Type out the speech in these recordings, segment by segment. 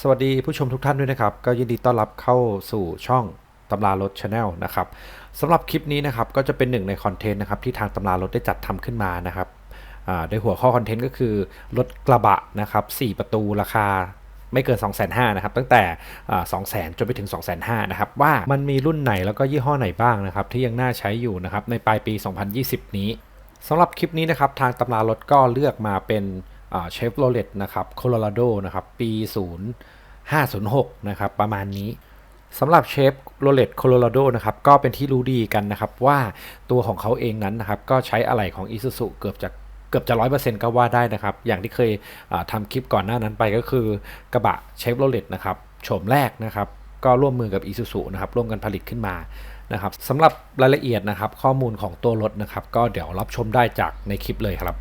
สวัสดีผู้ชมทุกท่านด้วยนะครับ ก็ยินดีต้อนรับเข้าสู่ช่องตำรารถชาแนลนะครับสำหรับคลิปนี้นะครับก็จะเป็นหนึ่งในคอนเทนต์นะครับที่ทางตำรารถได้จัดทำขึ้นมานะครับอ่าโดยหัวข้อคอนเทนต์ก็คือรถกระบะนะครับ4ประตูราคาไม่เกิน 2 5 0 0 0นะครับตั้งแต่สองแสนจนไปถึง 2 5 0 0 0นะครับว่ามันมีรุ่นไหนแล้วก็ยี่ห้อไหนบ้างนะครับที่ยังน่าใช้อยู่นะครับในปลายปี 2020 นี้สำหรับคลิปนี้นะครับทางตำรารถก็เลือกมาเป็น เชฟโรเลตนะครับโคโลราโดนะครับปี 0506 นะครับ ประมาณนี้สำหรับเชฟโรเลตโคโลราโดนะครับก็เป็นที่รู้ดีกันนะครับว่าตัวของเขาเองนั้นนะครับก็ใช้อะไหล่ของ i s u z u เกือบจะเกือบจะร้อยเปอร์เซ็นต์ก็ว่าได้นะครับ อย่างที่เคยทำคลิปก่อนหน้านั้นไปก็คือกระบะเชฟโรเลตนะครับโฉมแรกนะครับ ก็ร่วมมือกับ i s u z u นะครับร่วมกันผลิตขึ้นมานะครับสำหรับรายละเอียดนะครับ ข้อมูลของตัวรถนะครับ ก็เดี๋ยวรับชมได้จากในคลิปเลยครับ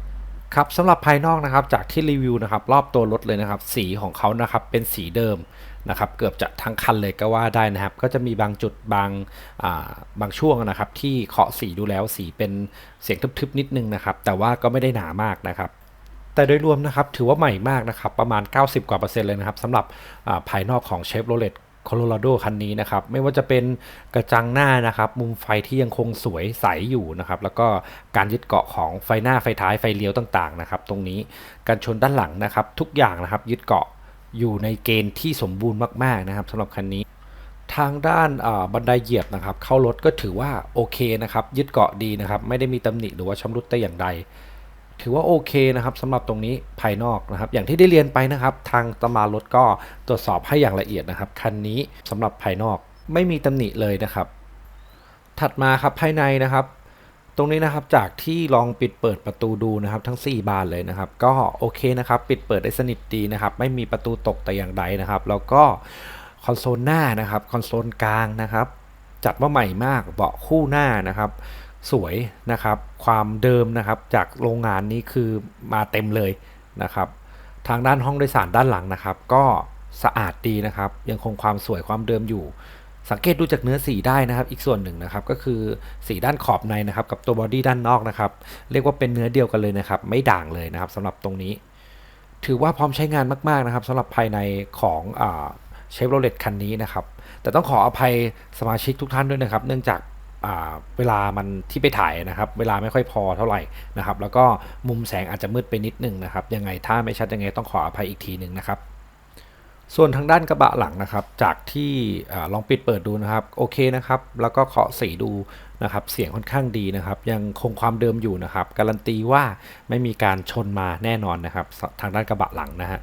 ครับสำหรับภายนอกนะครับจากที่รีวิวนะครับรอบตัวรถเลยนะครับ สีของเขานะครับเป็นสีเดิมนะครับเกือบจะทั้งคันเลยก็ว่าได้นะครับ ก็จะมีบางจุดบางบางช่วงนะครับ ที่เคาะสีดูแล้วสีเป็นเสียงทึบๆนิดนึงนะครับ แต่ว่าก็ไม่ได้หนามากนะครับ แต่โดยรวมนะครับถือว่าใหม่มากนะครับ ประมาณ 90 กว่าเปอร์เซ็นต์เลยนะครับสำหรับภายนอกของเชฟโรเลต โคโลราโดคันนี้นะครับ ไม่ว่าจะเป็นกระจังหน้านะครับ มุมไฟที่ยังคงสวยใสอยู่นะครับ แล้วก็การยึดเกาะของไฟหน้าไฟท้ายไฟเลี้ยวต่างๆนะครับ ตรงนี้การชนด้านหลังนะครับ ทุกอย่างนะครับยึดเกาะอยู่ในเกณฑ์ที่สมบูรณ์มากๆนะครับสำหรับคันนี้ทางด้านบันไดเหยียบนะครับ เข้ารถก็ถือว่าโอเคนะครับ ยึดเกาะดีนะครับ ไม่ได้มีตำหนิหรือว่าชำรุดแต่อย่างใด ถือว่าโอเคนะครับสำหรับตรงนี้ภายนอกนะครับ อย่างที่ได้เรียนไปนะครับ ทางตำรารถก็ตรวจสอบให้อย่างละเอียดนะครับคันนี้สำหรับภายนอกไม่มีตำหนิเลยนะครับ ถัดมาครับภายในนะครับ ตรงนี้นะครับจากที่ลองปิดเปิดประตูดูนะครับ ทั้ง 4 บานเลยนะครับ ก็โอเคนะครับ ปิดเปิดได้สนิทดีนะครับ ไม่มีประตูตกแต่อย่างใดนะครับ แล้วก็คอนโซลหน้านะครับคอนโซลกลางนะครับ จัดว่าใหม่มากเบาะคู่หน้านะครับ สวยนะครับ ความเดิมนะครับจากโรงงานนี้คือมาเต็มเลยนะครับ ทางด้านห้องโดยสารด้านหลังนะครับ ก็สะอาดดีนะครับ ยังคงความสวยความเดิมอยู่ สังเกตดูจากเนื้อสีได้นะครับ อีกส่วนหนึ่งนะครับก็คือสีด้านขอบในนะครับ กับตัวบอดี้ด้านนอกนะครับ เรียกว่าเป็นเนื้อเดียวกันเลยนะครับ ไม่ด่างเลยนะครับสำหรับตรงนี้ ถือว่าพร้อมใช้งานมาก ๆนะครับสำหรับภายในของเชฟโรเลตคันนี้นะครับ แต่ต้องขออภัยสมาชิกทุกท่านด้วยนะครับ เนื่องจาก เวลามันที่ไปถ่ายนะครับ เวลาไม่ค่อยพอเท่าไหร่นะครับ แล้วก็มุมแสงอาจจะมืดไปนิดนึงนะครับ ยังไงถ้าไม่ชัดยังไงต้องขออภัยอีกทีหนึ่งนะครับส่วนทางด้านกระบะหลังนะครับ จากที่ลองปิดเปิดดูนะครับโอเคนะครับ แล้วก็เคาะสีดูนะครับ เสียงค่อนข้างดีนะครับ ยังคงความเดิมอยู่นะครับ การันตีว่าไม่มีการชนมาแน่นอนนะครับ ทางด้านกระบะหลังนะฮะ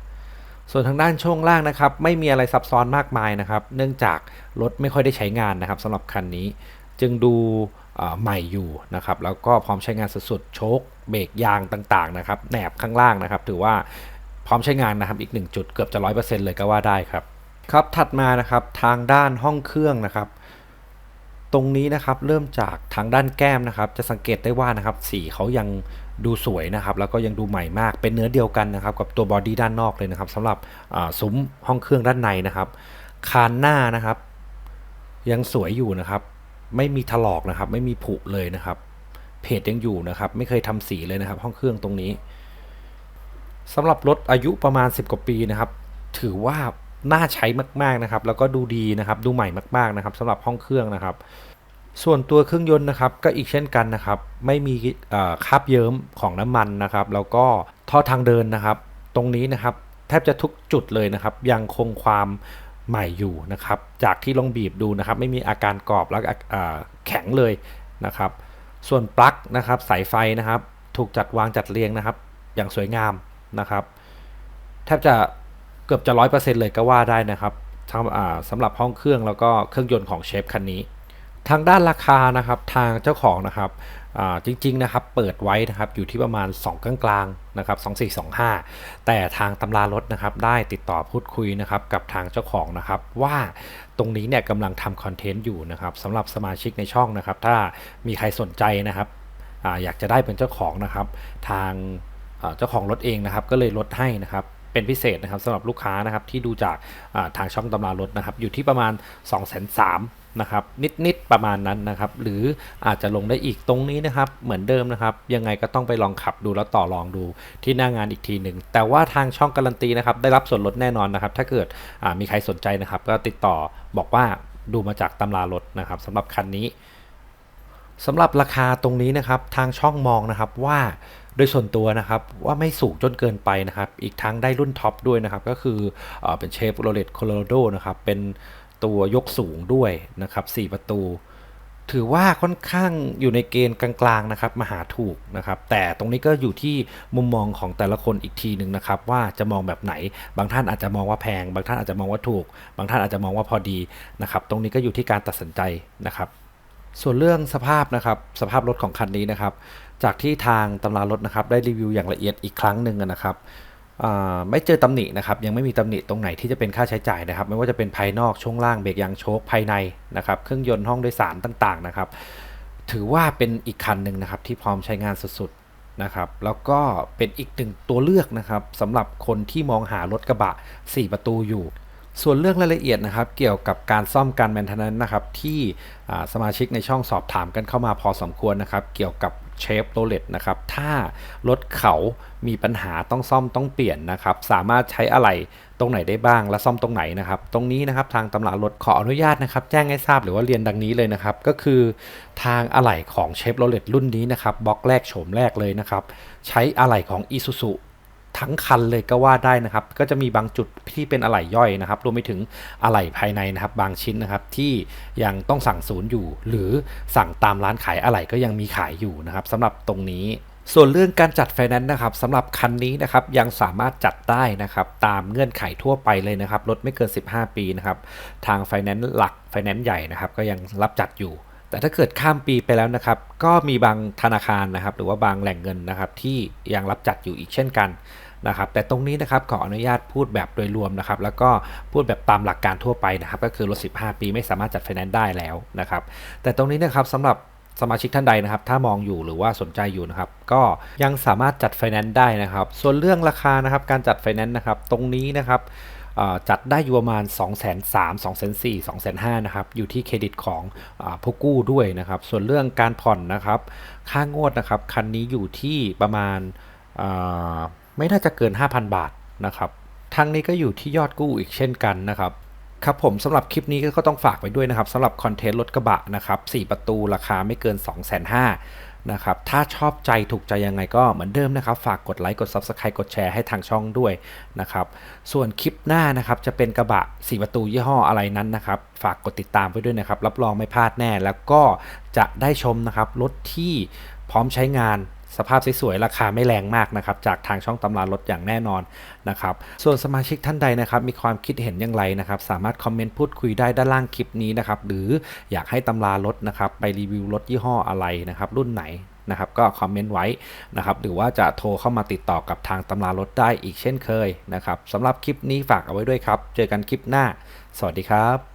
ส่วนทางด้านช่วงล่างนะครับ ไม่มีอะไรซับซ้อนมากมายนะครับ เนื่องจากรถไม่ค่อยได้ใช้งานนะครับสำหรับคันนี้ จึงดูใหม่อยู่นะครับแล้วก็พร้อมใช้งานสุดๆโชคเบรกยางต่างๆนะครับแหนบข้างล่างนะครับ ถือว่าพร้อมใช้งานนะครับอีกหนึ่งจุดเกือบจะร้อยเปอร์เซ็นต์เลยก็ว่าได้ครับครับถัดมานะครับทางด้านห้องเครื่องนะครับ ตรงนี้นะครับเริ่มจากทางด้านแก้มนะครับ จะสังเกตได้ว่านะครับสีเขายังดูสวยนะครับ แล้วก็ยังดูใหม่มากเป็นเนื้อเดียวกันนะครับ กับตัวบอดี้ด้านนอกเลยนะครับสำหรับซุ้มห้องเครื่องด้านในนะครับ คานหน้านะครับ ยังสวยอยู่นะครับ ไม่มีถลอกนะครับ ไม่มีผุเลยนะครับ เพจยังอยู่นะครับ ไม่เคยทำสีเลยนะครับ ห้องเครื่องตรงนี้สำหรับรถอายุประมาณ 10 กว่าปีนะครับ ถือว่าน่าใช้มากๆนะครับ แล้วก็ดูดีนะครับ ดูใหม่มาก ๆนะครับสำหรับห้องเครื่องนะครับ ส่วนตัวเครื่องยนต์นะครับ ก็อีกเช่นกันนะครับ ไม่มีคาบเยิ้มของน้ำมันนะครับ แล้วก็ท่อทางเดินนะครับ ตรงนี้นะครับ แทบจะทุกจุดเลยนะครับ ยังคงความ ใหม่อยู่นะครับ จากที่ลองบีบดูนะครับ ไม่มีอาการกรอบแล้วแข็งเลยนะครับ ส่วนปลั๊กนะครับ สายไฟนะครับ ถูกจัดวางจัดเรียงนะครับ อย่างสวยงามนะครับแทบจะเกือบจะร้อยเปอร์เซ็นต์เลยก็ว่าได้นะครับสำหรับห้องเครื่องแล้วก็เครื่องยนต์ของเชฟคันนี้ ทางด้านราคานะครับทางเจ้าของนะครับ จริงๆนะครับเปิดไว้นะครับอยู่ที่ประมาณ 2 กลางกลางนะครับ2425 แต่ทางตำรารถนะครับได้ติดต่อพูดคุยนะครับกับทางเจ้าของนะครับว่าตรงนี้เนี่ยกำลังทำคอนเทนต์อยู่นะครับสำหรับสมาชิกในช่องนะครับ ถ้ามีใครสนใจนะครับออยากจะได้เป็นเจ้าของนะครับทางเจ้าของรถเองนะครับก็เลยลดให้นะครับเป็นพิเศษนะครับสำหรับลูกค้านะครับที่ดูจากทางช่องตำรารถนะครับอยู่ที่ประมาณ 2 3 0 0 0 นะครับนิดๆประมาณนั้นนะครับ หรืออาจจะลงได้อีกตรงนี้นะครับ เหมือนเดิมนะครับ ยังไงก็ต้องไปลองขับดูแล้วต่อรองดูที่หน้างานอีกทีหนึ่งแต่ว่าทางช่องการันตีนะครับ ได้รับส่วนลดแน่นอนนะครับ ถ้าเกิดมีใครสนใจนะครับ ก็ติดต่อบอกว่าดูมาจากตำรารถนะครับสำหรับคันนี้สำหรับราคาตรงนี้นะครับทางช่องมองนะครับว่าโดยส่วนตัวนะครับว่าไม่สูงจนเกินไปนะครับ อีกทั้งได้รุ่นท็อปด้วยนะครับ ก็คือออเป็นเชฟโรเลตโคโลราโดนะครับเป็น ตัวยกสูงด้วยนะครับ4ประตู ถือว่าค่อนข้างอยู่ในเกณฑ์กลางๆนะครับมาหาถูกนะครับ แต่ตรงนี้ก็อยู่ที่มุมมองของแต่ละคนอีกทีหนึ่งนะครับ ว่าจะมองแบบไหน บางท่านอาจจะมองว่าแพง บางท่านอาจจะมองว่าถูก บางท่านอาจจะมองว่าพอดีนะครับ ตรงนี้ก็อยู่ที่การตัดสินใจนะครับส่วนเรื่องสภาพนะครับสภาพรถของคันนี้นะครับ จากที่ทางตำรารถนะครับได้รีวิวอย่างละเอียดอีกครั้งหนึ่งนะครับ ไม่เจอตำหนินะครับยังไม่มีตำหนิตรงไหนที่จะเป็นค่าใช้จ่ายนะครับ ไม่ว่าจะเป็นภายนอกช่วงล่างเบรกยางโชคภายในนะครับเครื่องยนต์ห้องโดยสารต่างๆนะครับ ถือว่าเป็นอีกคันหนึ่งนะครับที่พร้อมใช้งานสุดๆนะครับ แล้วก็เป็นอีกหนึ่งตัวเลือกนะครับสำหรับคนที่มองหารถกระบะ 4 ประตูอยู่ส่วนเรื่องรายละเอียดนะครับเกี่ยวกับการซ่อมการแมนเทนแนนนะครับที่สมาชิกในช่องสอบถามกันเข้ามาพอสมควรนะครับ เกี่ยวกับ เชฟโรเลตนะครับ ถ้ารถเขามีปัญหาต้องซ่อมต้องเปลี่ยนนะครับ สามารถใช้อะไรตรงไหนได้บ้างและซ่อมตรงไหนนะครับ ตรงนี้นะครับทางตำรารถขออนุญาตนะครับ แจ้งให้ทราบหรือว่าเรียนดังนี้เลยนะครับ ก็คือทางอะไหล่ของเชฟโรเลตรุ่นนี้นะครับบล็อกแรกโฉมแรกเลยนะครับ ใช้อะไหล่ของ i s u z u ทั้งคันเลยก็ว่าได้นะครับ ก็จะมีบางจุดที่เป็นอะไหล่ย่อยนะครับ รวมไปถึงอะไหล่ภายในนะครับ บางชิ้นนะครับที่ยังต้องสั่งศูนย์อยู่ หรือสั่งตามร้านขายอะไหล่ก็ยังมีขายอยู่นะครับสำหรับตรงนี้ส่วนเรื่องการจัดไฟแนนซ์นะครับสำหรับคันนี้นะครับยังสามารถจัดได้นะครับตามเงื่อนไขทั่วไปเลยนะครับรถไม่เกิน 15 ปีนะครับทางไฟแนนซ์หลักไฟแนนซ์ใหญ่นะครับก็ยังรับจัดอยู่ แต่ถ้าเกิดข้ามปีไปแล้วนะครับ ก็มีบางธนาคารนะครับ หรือว่าบางแหล่งเงินนะครับ ที่ยังรับจัดอยู่อีกเช่นกันนะครับ แต่ตรงนี้นะครับขออนุญาตพูดแบบโดยรวมนะครับ แล้วก็พูดแบบตามหลักการทั่วไปนะครับ ก็คือรถ 15 ปีไม่สามารถจัดไฟแนนซ์ได้แล้วนะครับ แต่ตรงนี้นะครับสำหรับสมาชิกท่านใดนะครับ ถ้ามองอยู่หรือว่าสนใจอยู่นะครับ ก็ยังสามารถจัดไฟแนนซ์ได้นะครับ ส่วนเรื่องราคานะครับ การจัดไฟแนนซ์นะครับ ตรงนี้นะครับ จัดได้อยู่ประมาณ 2 3 0 0 0 2 4 0 0 2 5 0 0นะครับอยู่ที่เครดิตของอผู้กู้ด้วยนะครับ ส่วนเรื่องการผ่อนนะครับ ค่างวดนะครับคันนี้อยู่ที่ประมาณาไม่น่าจะเกิน 5,000 บาทนะครับทั้งนี้ก็อยู่ที่ยอดกู้อีกเช่นกันนะครับครับผมสำหรับคลิปนี้ก็ต้องฝากไว้ด้วยนะครับสำหรับคอนเทนต์รถกระบะนะครับ4ประตูราคาไม่เกิน 2 5 0 0 0 นะครับ ถ้าชอบใจถูกใจยังไงก็เหมือนเดิมนะครับ ฝากกดไลค์กด Subscribe กดแชร์ให้ทางช่องด้วยนะครับ ส่วนคลิปหน้านะครับจะเป็นกระบะ 4 ประตูยี่ห้ออะไรนั้นนะครับ ฝากกดติดตามไว้ด้วยนะครับ รับรองไม่พลาดแน่ แล้วก็จะได้ชมนะครับรถที่พร้อมใช้งาน สภาพสวยๆราคาไม่แรงมากนะครับจากทางช่องตำรารถอย่างแน่นอนนะครับส่วนสมาชิกท่านใดนะครับมีความคิดเห็นอย่างไรนะครับสามารถคอมเมนต์พูดคุยได้ด้านล่างคลิปนี้นะครับหรืออยากให้ตำรารถนะครับไปรีวิวรถยี่ห้ออะไรนะครับรุ่นไหนนะครับก็คอมเมนต์ไว้นะครับหรือว่าจะโทรเข้ามาติดต่อกับทางตำรารถได้อีกเช่นเคยนะครับสำหรับคลิปนี้ฝากเอาไว้ด้วยครับ เจอกันคลิปหน้า สวัสดีครับ